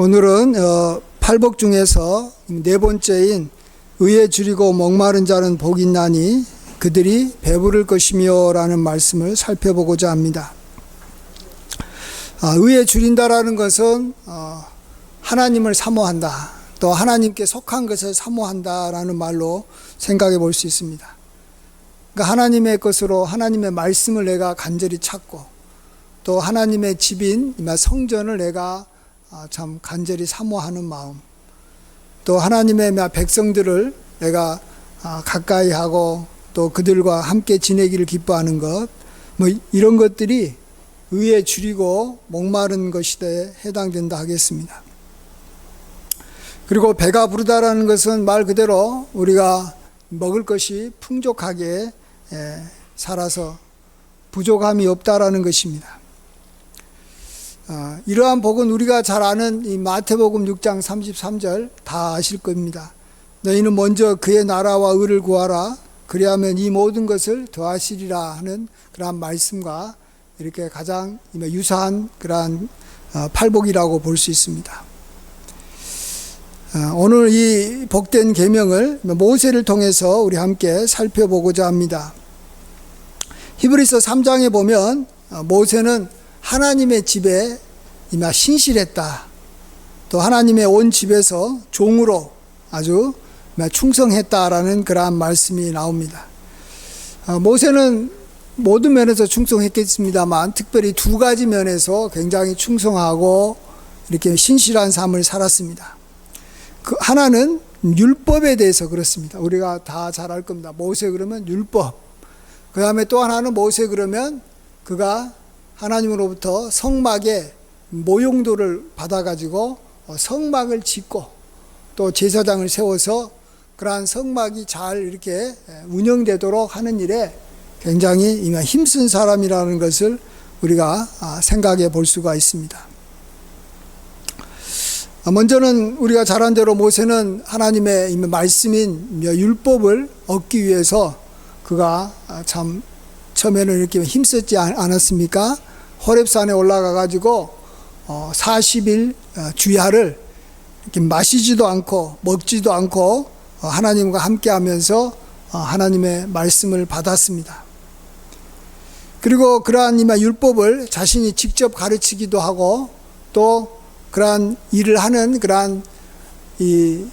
오늘은 어, 팔복 중에서 네 번째인 의에 줄이고 목마른 자는 복이 있나니 그들이 배부를 것이며 라는 말씀을 살펴보고자 합니다. 아, 의에 줄인다라는 것은 어, 하나님을 사모한다. 또 하나님께 속한 것을 사모한다라는 말로 생각해 볼 수 있습니다. 그러니까 하나님의 것으로 하나님의 말씀을 내가 간절히 찾고 또 하나님의 집인 성전을 내가 아, 참 간절히 사모하는 마음 또 하나님의 마 백성들을 내가 아, 가까이 하고 또 그들과 함께 지내기를 기뻐하는 것 뭐 이런 것들이 의에 줄이고 목마른 것에 해당된다 하겠습니다. 그리고 배가 부르다라는 것은 말 그대로 우리가 먹을 것이 풍족하게 예, 살아서 부족함이 없다라는 것입니다. 아, 이러한 복은 우리가 잘 아는 이 마태복음 6장 33절 다 아실 겁니다. 너희는 먼저 그의 나라와 의를 구하라. 그리하면 이 모든 것을 더하시리라 하는 그러한 말씀과 이렇게 가장 유사한 그러한 어, 팔복이라고 볼 수 있습니다. 어, 오늘 이 복된 계명을 모세를 통해서 우리 함께 살펴보고자 합니다. 히브리서 3장에 보면 어, 모세는 하나님의 집에 이마 신실했다. 또 하나님의 온 집에서 종으로 아주 충성했다라는 그러한 말씀이 나옵니다. 어, 모세는 모든 면에서 충성했겠습니다만 특별히 두 가지 면에서 굉장히 충성하고 이렇게 신실한 삶을 살았습니다. 그 하나는 율법에 대해서 그렇습니다. 우리가 다 잘 알 겁니다. 모세 그러면 율법. 그 다음에 또 하나는 모세 그러면 그가 하나님으로부터 성막의 모용도를 받아가지고 성막을 짓고 또 제사장을 세워서 그러한 성막이 잘 이렇게 운영되도록 하는 일에 굉장히 힘쓴 사람이라는 것을 우리가 생각해 볼 수가 있습니다. 먼저는 우리가 잘 안 대로 모세는 하나님의 말씀인 율법을 얻기 위해서 그가 참 처음에는 이렇게 힘썼지 않았습니까? 호렙산에 올라가 가지고 40일 주야를 이렇게 마시지도 않고 먹지도 않고 하나님과 함께 하면서 하나님의 말씀을 받았습니다. 그리고 그러한 이마 율법을 자신이 직접 가르치기도 하고 또 그러한 일을 하는 그러한 이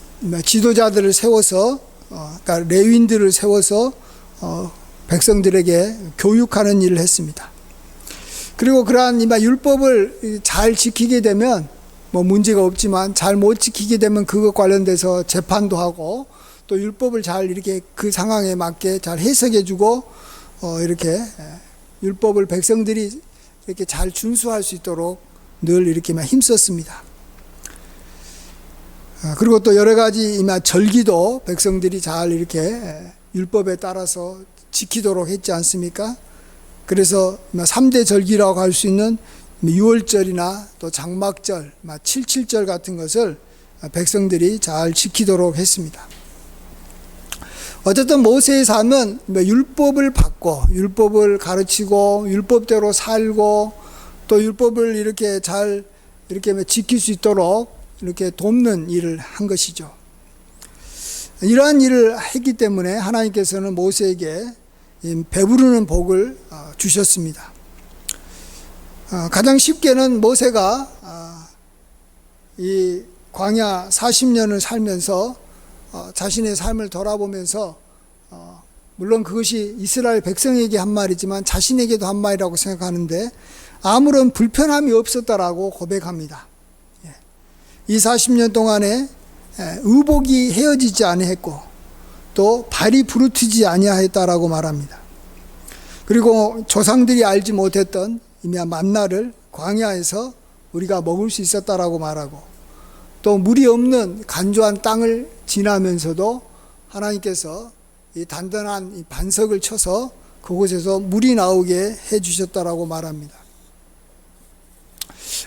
지도자들을 세워서 어, 그러니까 레윈들을 세워서 어, 백성들에게 교육하는 일을 했습니다. 그리고 그러한 이마 율법을 잘 지키게 되면 뭐 문제가 없지만 잘 못 지키게 되면 그것 관련돼서 재판도 하고 또 율법을 잘 이렇게 그 상황에 맞게 잘 해석해주고 어 이렇게 율법을 백성들이 이렇게 잘 준수할 수 있도록 늘 이렇게만 힘썼습니다. 아, 그리고 또 여러 가지 이마 절기도 백성들이 잘 이렇게 율법에 따라서 지키도록 했지 않습니까? 그래서 3대 절기라고 할 수 있는 6월절이나 또 장막절, 77절 같은 것을 백성들이 잘 지키도록 했습니다. 어쨌든 모세의 삶은 율법을 받고 율법을 가르치고 율법대로 살고 또 율법을 이렇게 잘 이렇게 지킬 수 있도록 이렇게 돕는 일을 한 것이죠. 이러한 일을 했기 때문에 하나님께서는 모세에게 배부르는 복을 어, 주셨습니다. 어, 가장 쉽게는 모세가 어, 이 광야 40년을 살면서 자신의 삶을 돌아보면서 물론 그것이 이스라엘 백성에게 한 말이지만 자신에게도 한 말이라고 생각하는데 아무런 불편함이 없었다라고 고백합니다. 예. 이 40년 동안에 의복이 헤어지지 아니했고 또 발이 부르트지 아니하였다라고 말합니다. 그리고 조상들이 알지 못했던 이미 만나를 광야에서 우리가 먹을 수 있었다라고 말하고 또 물이 없는 간조한 땅을 지나면서도 하나님께서 이 단단한 이 반석을 쳐서 그곳에서 물이 나오게 해 주셨다라고 말합니다.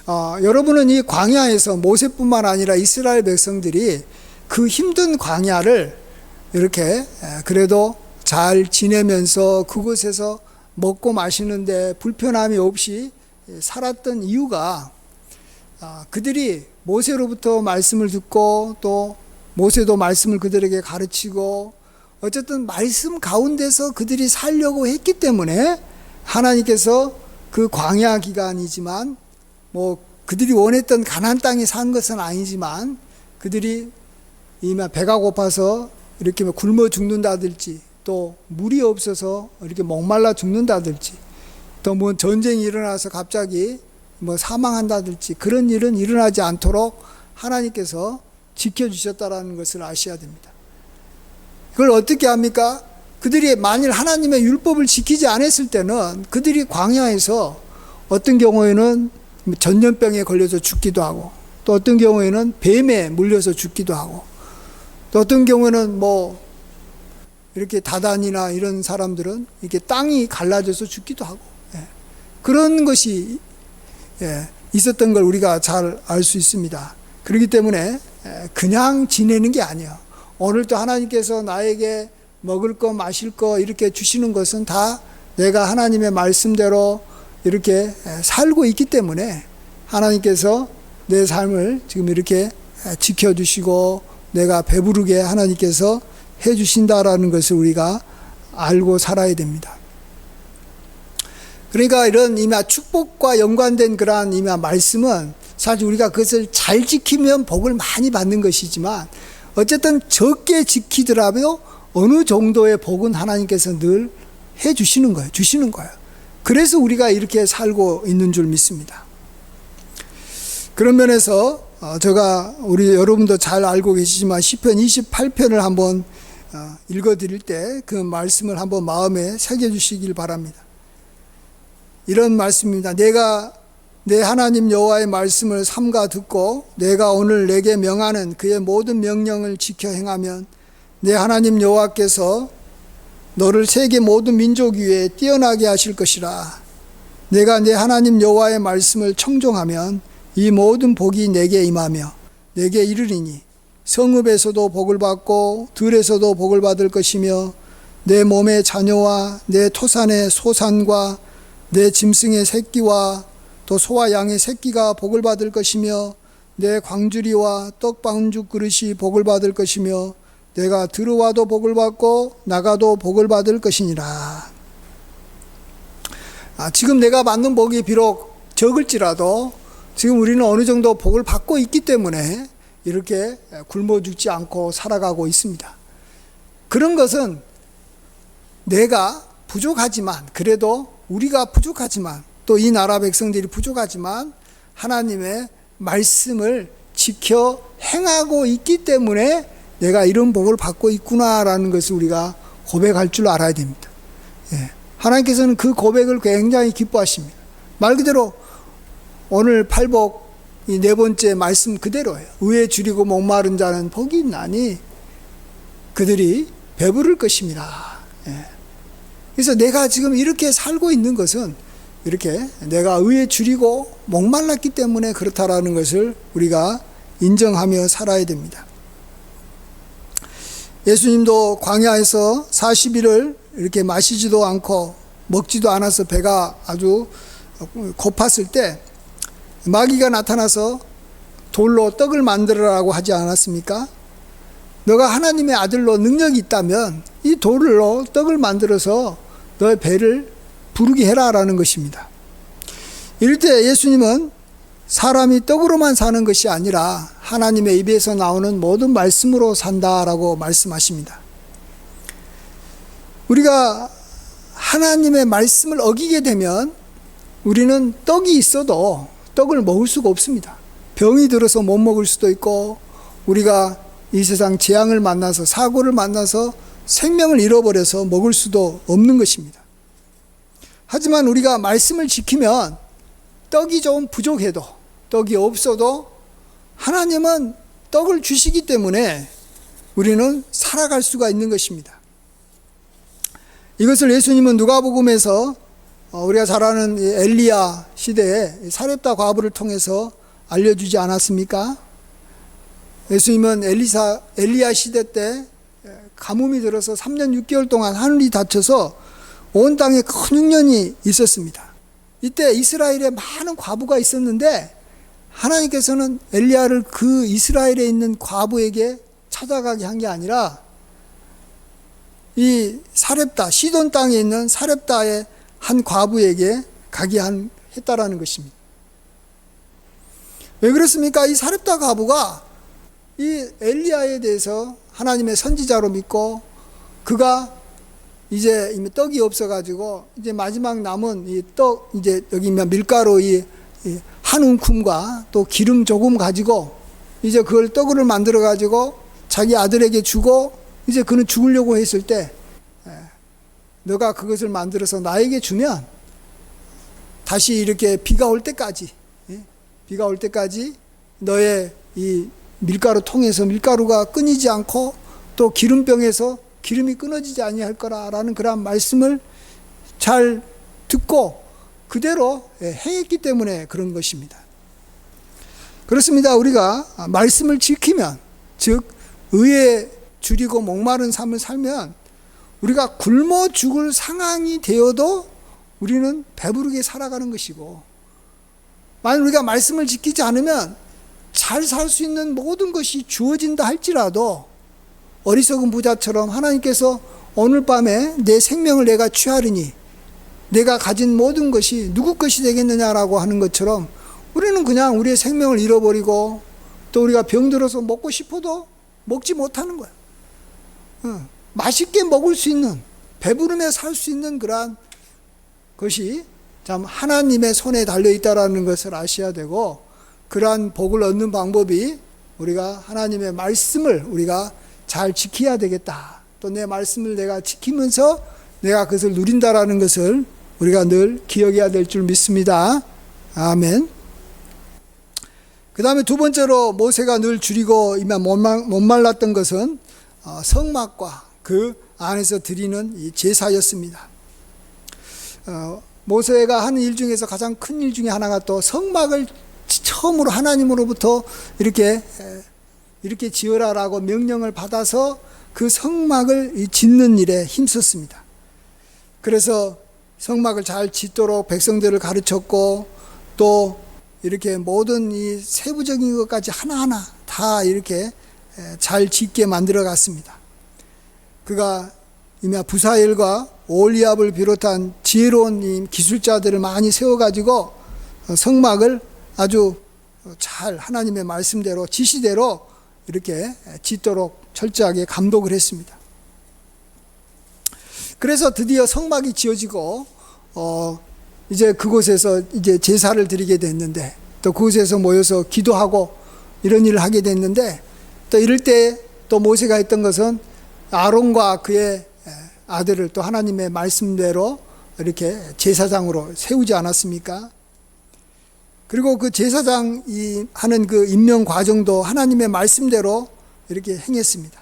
어, 여러분은 이 광야에서 모세뿐만 아니라 이스라엘 백성들이 그 힘든 광야를 이렇게 그래도 잘 지내면서 그곳에서 먹고 마시는데 불편함이 없이 살았던 이유가 아, 그들이 모세로부터 말씀을 듣고 또 모세도 말씀을 그들에게 가르치고 어쨌든 말씀 가운데서 그들이 살려고 했기 때문에 하나님께서 그 광야 기간이지만 뭐 그들이 원했던 가나안 땅에 산 것은 아니지만 그들이 이마 배가 고파서 이렇게 뭐 굶어 죽는다든지 또 물이 없어서 이렇게 목말라 죽는다든지 또 뭐 전쟁이 일어나서 갑자기 뭐 사망한다든지 그런 일은 일어나지 않도록 하나님께서 지켜주셨다라는 것을 아셔야 됩니다. 그걸 어떻게 합니까? 그들이 만일 하나님의 율법을 지키지 않았을 때는 그들이 광야에서 어떤 경우에는 전염병에 걸려서 죽기도 하고 또 어떤 경우에는 뱀에 물려서 죽기도 하고 또 어떤 경우에는 뭐 이렇게 다단이나 이런 사람들은 이렇게 땅이 갈라져서 죽기도 하고 예. 그런 것이 예, 있었던 걸 우리가 잘 알 수 있습니다. 그렇기 때문에 예, 그냥 지내는 게 아니에요. 오늘도 하나님께서 나에게 먹을 거 마실 거 이렇게 주시는 것은 다 내가 하나님의 말씀대로 이렇게 예, 살고 있기 때문에 하나님께서 내 삶을 지금 이렇게 예, 지켜주시고 내가 배부르게 하나님께서 해 주신다라는 것을 우리가 알고 살아야 됩니다. 그러니까 이런 이마 축복과 연관된 그러한 이마 말씀은 사실 우리가 그것을 잘 지키면 복을 많이 받는 것이지만 어쨌든 적게 지키더라도 어느 정도의 복은 하나님께서 늘 해 주시는 거예요. 주시는 거예요. 그래서 우리가 이렇게 살고 있는 줄 믿습니다. 그런 면에서 어, 제가 우리 여러분도 잘 알고 계시지만 시편 28편을 한번 어, 읽어드릴 때 그 말씀을 한번 마음에 새겨주시길 바랍니다. 이런 말씀입니다. 내가 내 하나님 여호와의 말씀을 삼가 듣고 내가 오늘 내게 명하는 그의 모든 명령을 지켜 행하면 내 하나님 여호와께서 너를 세계 모든 민족 위에 뛰어나게 하실 것이라. 내가 내 하나님 여호와의 말씀을 청종하면 이 모든 복이 내게 임하며 내게 이르리니 성읍에서도 복을 받고 들에서도 복을 받을 것이며 내 몸의 자녀와 내 토산의 소산과 내 짐승의 새끼와 또 소와 양의 새끼가 복을 받을 것이며 내 광주리와 떡방죽 그릇이 복을 받을 것이며 내가 들어와도 복을 받고 나가도 복을 받을 것이니라. 아, 지금 내가 받는 복이 비록 적을지라도 지금 우리는 어느 정도 복을 받고 있기 때문에 이렇게 굶어 죽지 않고 살아가고 있습니다. 그런 것은 내가 부족하지만 그래도 우리가 부족하지만 또 이 나라 백성들이 부족하지만 하나님의 말씀을 지켜 행하고 있기 때문에 내가 이런 복을 받고 있구나라는 것을 우리가 고백할 줄 알아야 됩니다. 예. 하나님께서는 그 고백을 굉장히 기뻐하십니다. 말 그대로 오늘 팔복 이 네 번째 말씀 그대로예요. 의에 줄이고 목마른 자는 복이 있나니 그들이 배부를 것입니다. 예. 그래서 내가 지금 이렇게 살고 있는 것은 이렇게 내가 의에 줄이고 목말랐기 때문에 그렇다라는 것을 우리가 인정하며 살아야 됩니다. 예수님도 광야에서 40일을 이렇게 마시지도 않고 먹지도 않아서 배가 아주 고팠을 때 마귀가 나타나서 돌로 떡을 만들어라고 하지 않았습니까? 너가 하나님의 아들로 능력이 있다면 이 돌로 떡을 만들어서 너의 배를 부르게 해라라는 것입니다. 이럴 때 예수님은 사람이 떡으로만 사는 것이 아니라 하나님의 입에서 나오는 모든 말씀으로 산다라고 말씀하십니다. 우리가 하나님의 말씀을 어기게 되면 우리는 떡이 있어도 떡을 먹을 수가 없습니다. 병이 들어서 못 먹을 수도 있고 우리가 이 세상 재앙을 만나서 사고를 만나서 생명을 잃어버려서 먹을 수도 없는 것입니다. 하지만 우리가 말씀을 지키면 떡이 좀 부족해도 떡이 없어도 하나님은 떡을 주시기 때문에 우리는 살아갈 수가 있는 것입니다. 이것을 예수님은 누가복음에서 어, 우리가 잘 아는 엘리야 시대에 사렙다 과부를 통해서 알려주지 않았습니까? 예수님은 엘리사 엘리야 시대 때 가뭄이 들어서 3년 6개월 동안 하늘이 닫혀서 온 땅에 큰 흉년이 있었습니다. 이때 이스라엘에 많은 과부가 있었는데 하나님께서는 엘리야를 그 이스라엘에 있는 과부에게 찾아가게 한 게 아니라 이 사렙다 시돈 땅에 있는 사렙다의 한 과부에게 가게 한 했다라는 것입니다. 왜 그렇습니까? 이 사렙다 과부가 이 엘리야에 대해서 하나님의 선지자로 믿고 그가 이제 이미 떡이 없어가지고 이제 마지막 남은 이 떡 이제 여기 밀가루 이 한 움큼과 또 기름 조금 가지고 이제 그걸 떡을 만들어 가지고 자기 아들에게 주고 이제 그는 죽으려고 했을 때 에, 너가 그것을 만들어서 나에게 주면 다시 이렇게 비가 올 때까지 예? 비가 올 때까지 너의 이 밀가루 통에서 밀가루가 끊이지 않고 또 기름병에서 기름이 끊어지지 아니할 거라라는 그런 말씀을 잘 듣고 그대로 예, 행했기 때문에 그런 것입니다. 그렇습니다. 우리가 말씀을 지키면 즉 의에 줄이고 목마른 삶을 살면 우리가 굶어 죽을 상황이 되어도 우리는 배부르게 살아가는 것이고 만약 우리가 말씀을 지키지 않으면 잘 살 수 있는 모든 것이 주어진다 할지라도 어리석은 부자처럼 하나님께서 오늘 밤에 내 생명을 내가 취하리니 내가 가진 모든 것이 누구 것이 되겠느냐라고 하는 것처럼 우리는 그냥 우리의 생명을 잃어버리고 또 우리가 병들어서 먹고 싶어도 먹지 못하는 거야. 어, 맛있게 먹을 수 있는 배부름에 살 수 있는 그러한 것이 참 하나님의 손에 달려 있다라는 것을 아셔야 되고 그러한 복을 얻는 방법이 우리가 하나님의 말씀을 우리가 잘 지켜야 되겠다. 또 내 말씀을 내가 지키면서 내가 그것을 누린다라는 것을 우리가 늘 기억해야 될 줄 믿습니다. 아멘. 그 다음에 두 번째로 모세가 늘 줄이고 이만 못 말랐던 것은 어, 성막과 그 안에서 드리는 이 제사였습니다. 어, 모세가 하는 일 중에서 가장 큰 일 중에 하나가 또 성막을 처음으로 하나님으로부터 이렇게 이렇게 지으라라고 명령을 받아서 그 성막을 짓는 일에 힘썼습니다. 그래서 성막을 잘 짓도록 백성들을 가르쳤고 또 이렇게 모든 이 세부적인 것까지 하나하나 다 이렇게 잘 짓게 만들어 갔습니다. 그가 이미 부사엘과 올리압을 비롯한 지혜로운 기술자들을 많이 세워가지고 성막을 아주 잘 하나님의 말씀대로 지시대로 이렇게 짓도록 철저하게 감독을 했습니다. 그래서 드디어 성막이 지어지고 어 이제 그곳에서 이제 제사를 드리게 됐는데 또 그곳에서 모여서 기도하고 이런 일을 하게 됐는데 또 이럴 때 또 모세가 했던 것은 아론과 그의 아들을 또 하나님의 말씀대로 이렇게 제사장으로 세우지 않았습니까? 그리고 그 제사장이 하는 그 임명 과정도 하나님의 말씀대로 이렇게 행했습니다.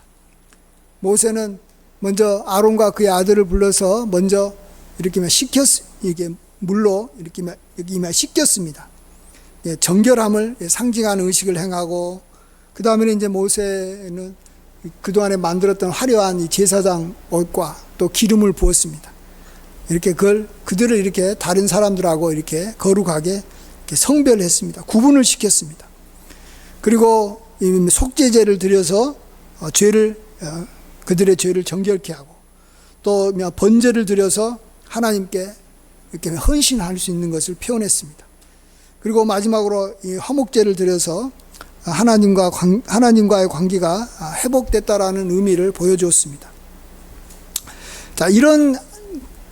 모세는 먼저 아론과 그의 아들을 불러서 먼저 이렇게 시켰 이게 물로 이렇게 여기 씻겼습니다. 예, 정결함을 상징하는 의식을 행하고 그 다음에는 이제 모세는 그 동안에 만들었던 화려한 이 제사장 옷과 또 기름을 부었습니다. 이렇게 그걸 그들을 이렇게 다른 사람들하고 이렇게 거룩하게 이렇게 성별했습니다. 구분을 시켰습니다. 그리고 속죄제를 드려서 어, 죄를 어, 그들의 죄를 정결케 하고 또 번제를 드려서 하나님께 이렇게 헌신할 수 있는 것을 표현했습니다. 그리고 마지막으로 이 화목제를 드려서 하나님과 관, 하나님과의 관계가 회복됐다라는 의미를 보여주었습니다. 자, 이런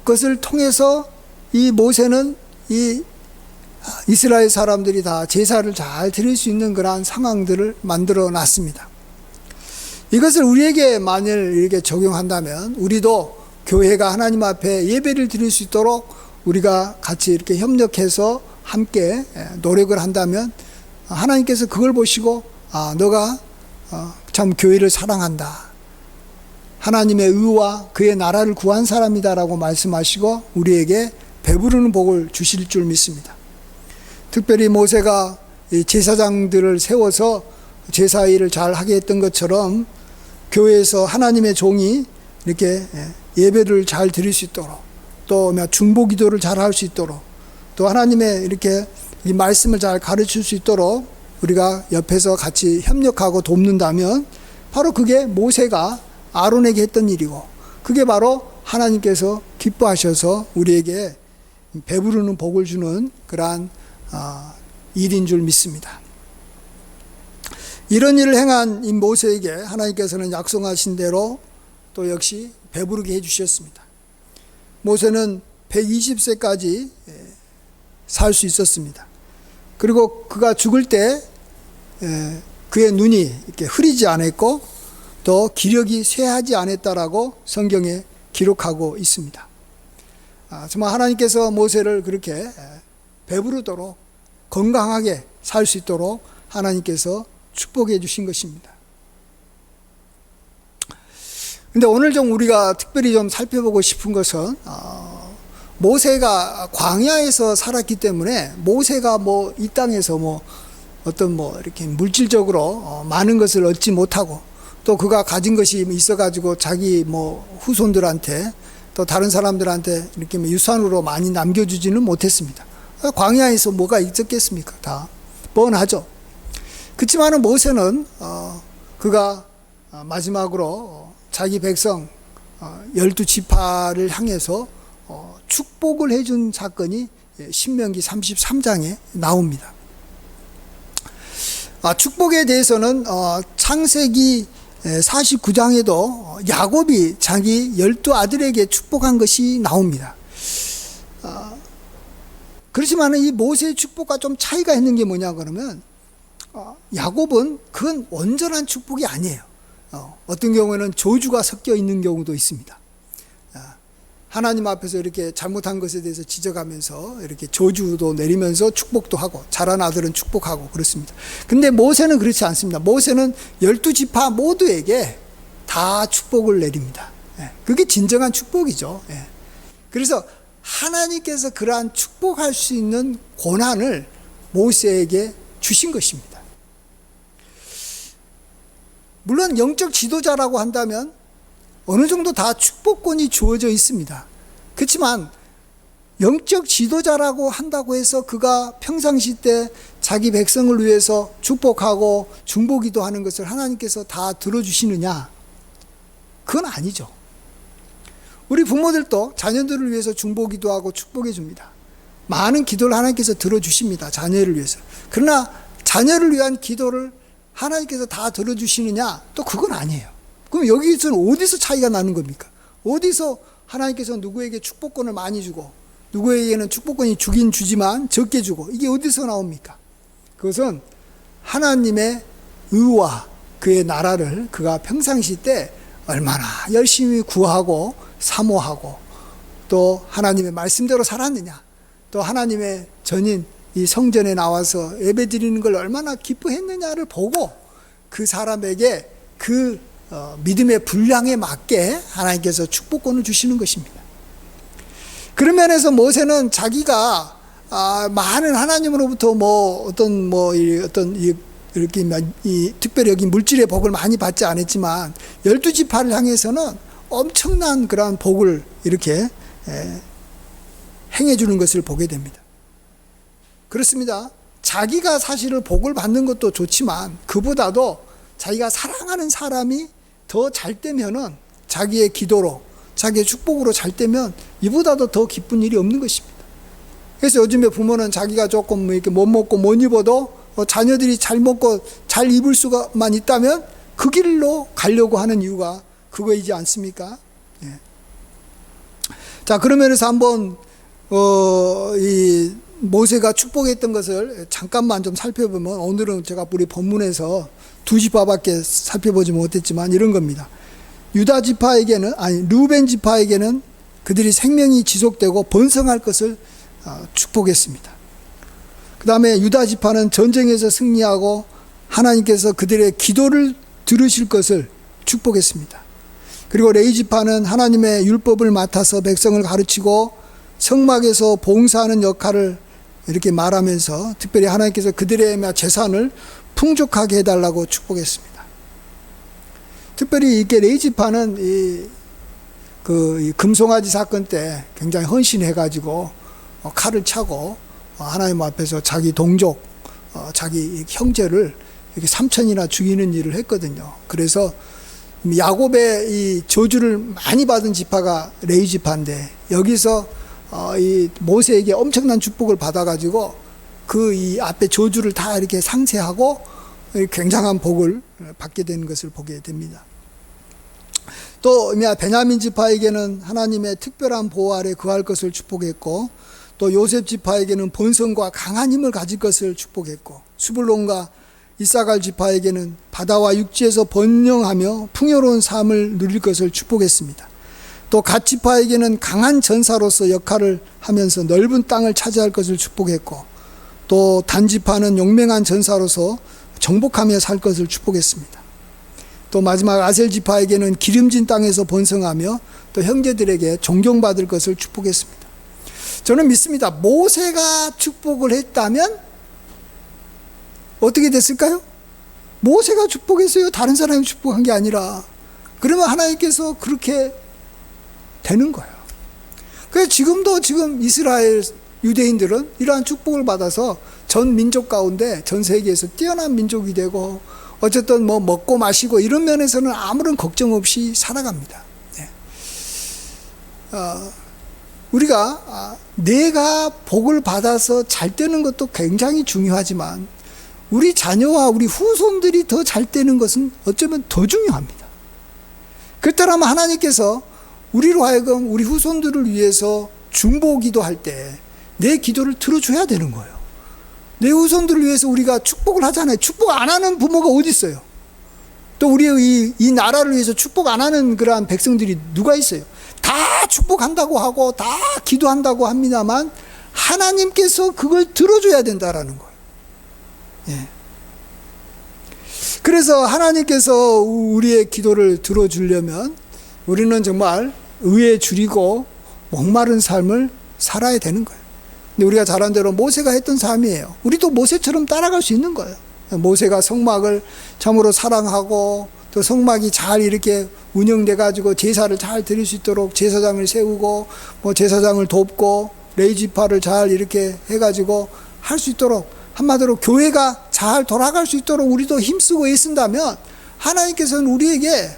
것을 통해서 이 모세는 이 이스라엘 사람들이 다 제사를 잘 드릴 수 있는 그러한 상황들을 만들어 놨습니다. 이것을 우리에게 만일 이렇게 적용한다면 우리도 교회가 하나님 앞에 예배를 드릴 수 있도록 우리가 같이 이렇게 협력해서 함께 노력을 한다면 하나님께서 그걸 보시고 아 너가 어, 참 교회를 사랑한다. 하나님의 의와 그의 나라를 구한 사람이다라고 말씀하시고 우리에게 배부르는 복을 주실 줄 믿습니다. 특별히 모세가 제사장들을 세워서 제사 일을 잘 하게 했던 것처럼 교회에서 하나님의 종이 이렇게 예배를 잘 드릴 수 있도록 또 중보 기도를 잘 할 수 있도록 또 하나님의 이렇게 이 말씀을 잘 가르칠 수 있도록 우리가 옆에서 같이 협력하고 돕는다면 바로 그게 모세가 아론에게 했던 일이고 그게 바로 하나님께서 기뻐하셔서 우리에게 배부르는 복을 주는 그러한 아, 일인 줄 믿습니다. 이런 일을 행한 이 모세에게 하나님께서는 약속하신 대로 또 역시 배부르게 해주셨습니다. 모세는 120세까지 살 수 있었습니다. 그리고 그가 죽을 때 에, 그의 눈이 이렇게 흐리지 않았고 또 기력이 쇠하지 않았다라고 성경에 기록하고 있습니다. 아, 정말 하나님께서 모세를 그렇게 에, 배부르도록 건강하게 살 수 있도록 하나님께서 축복해 주신 것입니다. 근데 오늘 좀 우리가 특별히 좀 살펴보고 싶은 것은 어, 모세가 광야에서 살았기 때문에 모세가 뭐 이 땅에서 뭐 어떤 뭐 이렇게 물질적으로 어, 많은 것을 얻지 못하고 또 그가 가진 것이 있어 가지고 자기 뭐 후손들한테 또 다른 사람들한테 이렇게 뭐 유산으로 많이 남겨주지는 못했습니다. 광야에서 뭐가 있었겠습니까? 다 뻔하죠. 그렇지만은 모세는 어, 그가 어, 마지막으로 자기 백성 어, 열두 지파를 향해서 어, 축복을 해준 사건이 예, 신명기 33장에 나옵니다. 아, 축복에 대해서는 어, 창세기 49장에도 야곱이 자기 열두 아들에게 축복한 것이 나옵니다. 아, 그렇지만 이 모세의 축복과 좀 차이가 있는 게 뭐냐 그러면 어, 야곱은 그건 온전한 축복이 아니에요. 어, 어떤 경우에는 저주가 섞여 있는 경우도 있습니다. 아, 하나님 앞에서 이렇게 잘못한 것에 대해서 지적하면서 이렇게 저주도 내리면서 축복도 하고 자란 아들은 축복하고 그렇습니다. 근데 모세는 그렇지 않습니다. 모세는 열두 지파 모두에게 다 축복을 내립니다. 예, 그게 진정한 축복이죠. 예. 그래서 하나님께서 그러한 축복할 수 있는 고난을 모세에게 주신 것입니다. 물론 영적 지도자라고 한다면 어느 정도 다 축복권이 주어져 있습니다. 그렇지만 영적 지도자라고 한다고 해서 그가 평상시 때 자기 백성을 위해서 축복하고 중보기도 하는 것을 하나님께서 다 들어주시느냐? 그건 아니죠. 우리 부모들도 자녀들을 위해서 중보기도 하고 축복해 줍니다. 많은 기도를 하나님께서 들어주십니다. 자녀를 위해서. 그러나 자녀를 위한 기도를 하나님께서 다 들어주시느냐? 또 그건 아니에요. 그럼 여기서는 어디서 차이가 나는 겁니까? 어디서 하나님께서 누구에게 축복권을 많이 주고 누구에게는 축복권이 주긴 주지만 적게 주고 이게 어디서 나옵니까? 그것은 하나님의 의와 그의 나라를 그가 평상시 때 얼마나 열심히 구하고 사모하고 또 하나님의 말씀대로 살았느냐 또 하나님의 전인 이 성전에 나와서 예배 드리는 걸 얼마나 기뻐했느냐를 보고 그 사람에게 그 어, 믿음의 분량에 맞게 하나님께서 축복권을 주시는 것입니다. 그런 면에서 모세는 자기가 아, 많은 하나님으로부터 뭐 어떤 뭐 이, 어떤 이, 이렇게 이 특별히 여기 물질의 복을 많이 받지 않았지만 열두 지파를 향해서는 엄청난 그러한 복을 이렇게 에, 행해 주는 것을 보게 됩니다. 그렇습니다. 자기가 사실은 복을 받는 것도 좋지만 그보다도 자기가 사랑하는 사람이 더 잘 되면은 자기의 기도로 자기의 축복으로 잘 되면 이보다도 더 기쁜 일이 없는 것입니다. 그래서 요즘에 부모는 자기가 조금 뭐 이렇게 못 먹고 못 입어도 어, 자녀들이 잘 먹고 잘 입을 수가만 있다면 그 길로 가려고 하는 이유가 그거이지 않습니까? 예. 자 그러면서 한번 어, 이 모세가 축복했던 것을 잠깐만 좀 살펴보면 오늘은 제가 우리 본문에서 두 지파밖에 살펴보지 못했지만 이런 겁니다. 유다 지파에게는 아니 루벤 지파에게는 그들이 생명이 지속되고 번성할 것을 어, 축복했습니다. 그 다음에 유다 지파는 전쟁에서 승리하고 하나님께서 그들의 기도를 들으실 것을 축복했습니다. 그리고 레이 지파는 하나님의 율법을 맡아서 백성을 가르치고 성막에서 봉사하는 역할을 이렇게 말하면서 특별히 하나님께서 그들의 재산을 풍족하게 해달라고 축복했습니다. 특별히 이렇게 레이지파는 이, 그, 이 금송아지 사건 때 굉장히 헌신해가지고 어, 칼을 차고 어, 하나님 앞에서 자기 동족, 어, 자기 형제를 이렇게 삼천이나 죽이는 일을 했거든요. 그래서 야곱의 이 저주를 많이 받은 지파가 레위 지파인데 여기서 어, 이 모세에게 엄청난 축복을 받아가지고 그 이 앞에 저주를 다 이렇게 상쇄하고 이 굉장한 복을 받게 되는 것을 보게 됩니다. 또 베냐민 지파에게는 하나님의 특별한 보호 아래 거할 것을 축복했고 또 요셉 지파에게는 본성과 강한 힘을 가질 것을 축복했고 수불론과 이사갈 지파에게는 바다와 육지에서 번영하며 풍요로운 삶을 누릴 것을 축복했습니다. 또 갓 지파에게는 강한 전사로서 역할을 하면서 넓은 땅을 차지할 것을 축복했고 또 단지파는 용맹한 전사로서 정복하며 살 것을 축복했습니다. 또 마지막 아셀 지파에게는 기름진 땅에서 번성하며 또 형제들에게 존경받을 것을 축복했습니다. 저는 믿습니다. 모세가 축복을 했다면 어떻게 됐을까요? 모세가 축복했어요. 다른 사람이 축복한 게 아니라. 그러면 하나님께서 그렇게 되는 거예요. 그래서 지금도 지금 이스라엘 유대인들은 이러한 축복을 받아서 전 민족 가운데 전 세계에서 뛰어난 민족이 되고 어쨌든 뭐 먹고 마시고 이런 면에서는 아무런 걱정 없이 살아갑니다. 네. 어, 우리가 아, 내가 복을 받아서 잘 되는 것도 굉장히 중요하지만 우리 자녀와 우리 후손들이 더 잘 되는 것은 어쩌면 더 중요합니다. 그렇다면 하나님께서 우리로 하여금 우리 후손들을 위해서 중보기도 할 때 내 기도를 들어줘야 되는 거예요. 내 후손들을 위해서 우리가 축복을 하잖아요. 축복 안 하는 부모가 어디 있어요? 또 우리의 이, 이 나라를 위해서 축복 안 하는 그러한 백성들이 누가 있어요? 다 축복한다고 하고 다 기도한다고 합니다만 하나님께서 그걸 들어줘야 된다라는 거예요. 예. 그래서 하나님께서 우리의 기도를 들어주려면 우리는 정말 의에 줄이고 목마른 삶을 살아야 되는 거예요. 근데 우리가 잘한 대로 모세가 했던 삶이에요. 우리도 모세처럼 따라갈 수 있는 거예요. 모세가 성막을 참으로 사랑하고 또 성막이 잘 이렇게 운영돼 가지고 제사를 잘 드릴 수 있도록 제사장을 세우고 뭐 제사장을 돕고 레이지파를 잘 이렇게 해 가지고 할 수 있도록 한마디로 교회가 잘 돌아갈 수 있도록 우리도 힘쓰고 애쓴다면 하나님께서는 우리에게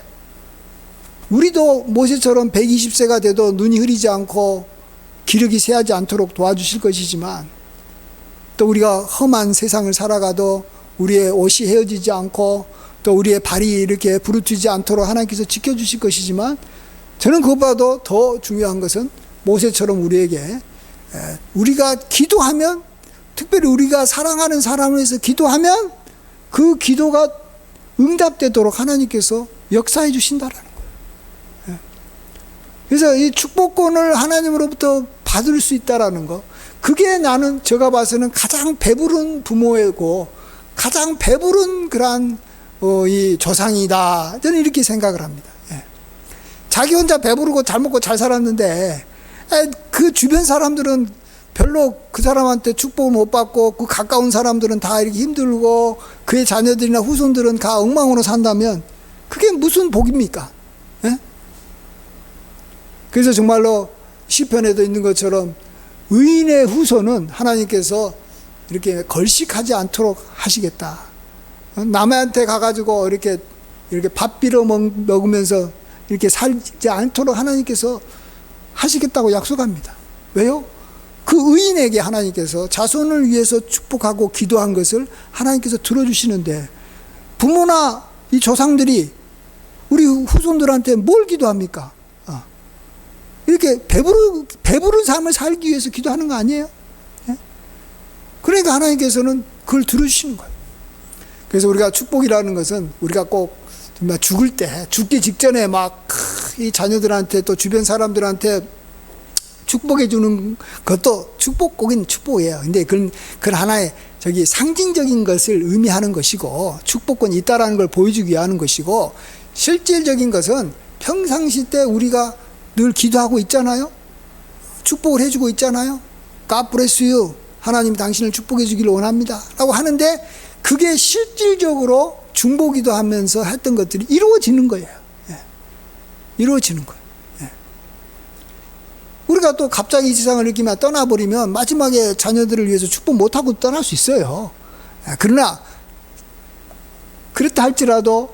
우리도 모세처럼 120세가 돼도 눈이 흐리지 않고 기력이 쇠하지 않도록 도와주실 것이지만 또 우리가 험한 세상을 살아가도 우리의 옷이 헤어지지 않고 또 우리의 발이 이렇게 부르트지 않도록 하나님께서 지켜주실 것이지만 저는 그것보다도 더 중요한 것은 모세처럼 우리에게 우리가 기도하면 특별히 우리가 사랑하는 사람을 위해서 기도하면 그 기도가 응답되도록 하나님께서 역사해 주신다라는 거예요. 그래서 이 축복권을 하나님으로부터 받을 수 있다라는 거. 그게 나는 제가 봐서는 가장 배부른 부모이고 가장 배부른 그러한 어, 이 조상이다. 저는 이렇게 생각을 합니다. 예. 자기 혼자 배부르고 잘 먹고 잘 살았는데 에, 그 주변 사람들은 별로 그 사람한테 축복을 못 받고 그 가까운 사람들은 다 이렇게 힘들고 그의 자녀들이나 후손들은 다 엉망으로 산다면 그게 무슨 복입니까? 예? 그래서 정말로 시편에도 있는 것처럼 의인의 후손은 하나님께서 이렇게 걸식하지 않도록 하시겠다. 남한테 가가지고 이렇게 이렇게 밥 빌어 먹으면서 이렇게 살지 않도록 하나님께서 하시겠다고 약속합니다. 왜요? 그 의인에게 하나님께서 자손을 위해서 축복하고 기도한 것을 하나님께서 들어주시는데 부모나 이 조상들이 우리 후손들한테 뭘 기도합니까? 어. 이렇게 배부른, 배부른 삶을 살기 위해서 기도하는 거 아니에요? 예? 그러니까 하나님께서는 그걸 들어주시는 거예요. 그래서 우리가 축복이라는 것은 우리가 꼭 정말 죽을 때, 죽기 직전에 막 이 자녀들한테 또 주변 사람들한테 축복해 주는 것도 축복 꼭인 축복이에요. 근데 그건, 그건 하나의 저기 상징적인 것을 의미하는 것이고 축복권이 있다라는 걸 보여주기 위한 것이고 실질적인 것은 평상시 때 우리가 늘 기도하고 있잖아요. 축복을 해주고 있잖아요. God bless you. 하나님이 당신을 축복해 주기를 원합니다. 라고 하는데 그게 실질적으로 중보기도 하면서 했던 것들이 이루어지는 거예요. 예. 이루어지는 거예요. 예. 우리가 또 갑자기 이 세상을 이렇게 떠나버리면 마지막에 자녀들을 위해서 축복 못하고 떠날 수 있어요. 아, 그러나 그렇다 할지라도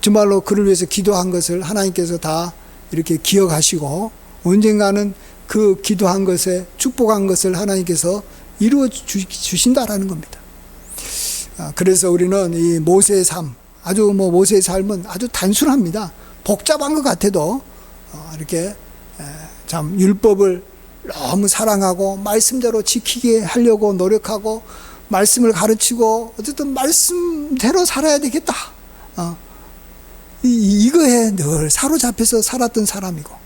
정말로 그를 위해서 기도한 것을 하나님께서 다 이렇게 기억하시고 언젠가는 그 기도한 것에 축복한 것을 하나님께서 이루어 주, 주신다라는 겁니다. 아, 그래서 우리는 이 모세의 삶, 아주 뭐 모세의 삶은 아주 단순합니다. 복잡한 것 같아도 어, 이렇게 에, 참 율법을 너무 사랑하고 말씀대로 지키게 하려고 노력하고 말씀을 가르치고 어쨌든 말씀대로 살아야 되겠다. 어, 이, 이거에 늘 사로잡혀서 살았던 사람이고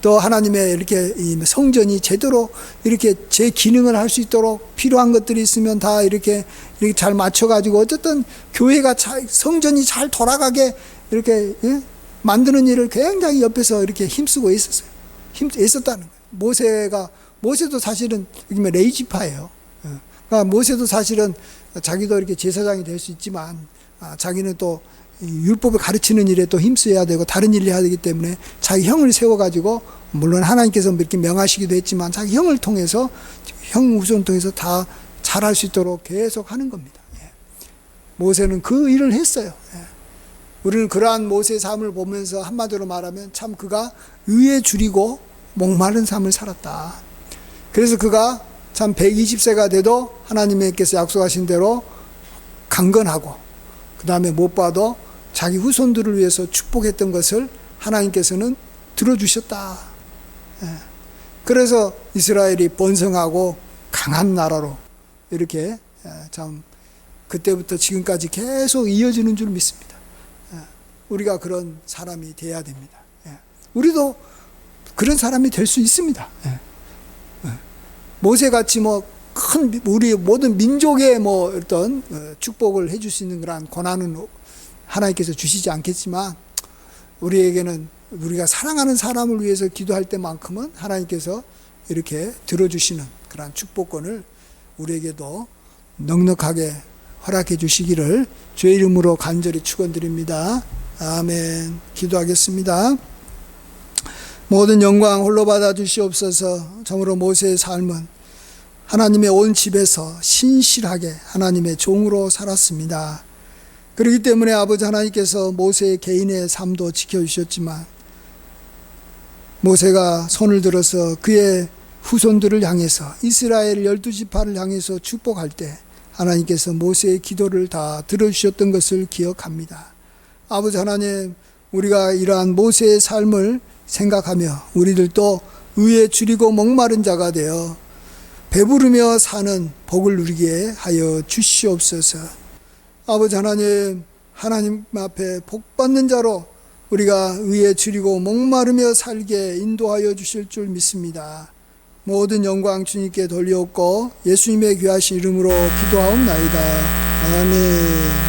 또 하나님의 이렇게 이 성전이 제대로 이렇게 제 기능을 할 수 있도록 필요한 것들이 있으면 다 이렇게 이렇게 잘 맞춰가지고 어쨌든 교회가 잘, 성전이 잘 돌아가게 이렇게 예? 만드는 일을 굉장히 옆에서 이렇게 힘쓰고 있었어요. 힘 있었다는 거예요. 모세가 모세도 사실은 여기면 레이지파예요. 예. 그러니까 모세도 사실은 자기도 이렇게 제사장이 될 수 있지만 아, 자기는 또이 율법을 가르치는 일에 또 힘써야 되고 다른 일을 해야 되기 때문에 자기 형을 세워가지고 물론 하나님께서 이렇게 명하시기도 했지만 자기 형을 통해서 형 우선 통해서 다 잘할 수 있도록 계속 하는 겁니다. 예. 모세는 그 일을 했어요. 예. 우리는 그러한 모세의 삶을 보면서 한마디로 말하면 참 그가 의에 줄이고 목마른 삶을 살았다. 그래서 그가 참 120세가 돼도 하나님께서 약속하신 대로 강건하고 그 다음에 못 봐도 자기 후손들을 위해서 축복했던 것을 하나님께서는 들어주셨다. 예. 그래서 이스라엘이 번성하고 강한 나라로 이렇게 예, 참 그때부터 지금까지 계속 이어지는 줄 믿습니다. 예. 우리가 그런 사람이 돼야 됩니다. 예. 우리도 그런 사람이 될 수 있습니다. 모세같이 뭐 큰 우리 모든 민족의 뭐 어떤 어, 축복을 해줄 수 있는 그런 권한은 하나님께서 주시지 않겠지만 우리에게는 우리가 사랑하는 사람을 위해서 기도할 때만큼은 하나님께서 이렇게 들어주시는 그러한 축복권을 우리에게도 넉넉하게 허락해 주시기를 주의 이름으로 간절히 축원드립니다. 아멘. 기도하겠습니다. 모든 영광 홀로 받아 주시옵소서. 참으로 모세의 삶은 하나님의 온 집에서 신실하게 하나님의 종으로 살았습니다. 그렇기 때문에 아버지 하나님께서 모세의 개인의 삶도 지켜주셨지만 모세가 손을 들어서 그의 후손들을 향해서 이스라엘 열두 지파를 향해서 축복할 때 하나님께서 모세의 기도를 다 들어주셨던 것을 기억합니다. 아버지 하나님, 우리가 이러한 모세의 삶을 생각하며 우리들도 의에 줄이고 목마른 자가 되어 배부르며 사는 복을 누리게 하여 주시옵소서. 아버지 하나님, 하나님 앞에 복 받는 자로 우리가 의에 줄이고 목마르며 살게 인도하여 주실 줄 믿습니다. 모든 영광 주님께 돌려옵고 예수님의 귀하신 이름으로 기도하옵나이다. 아멘.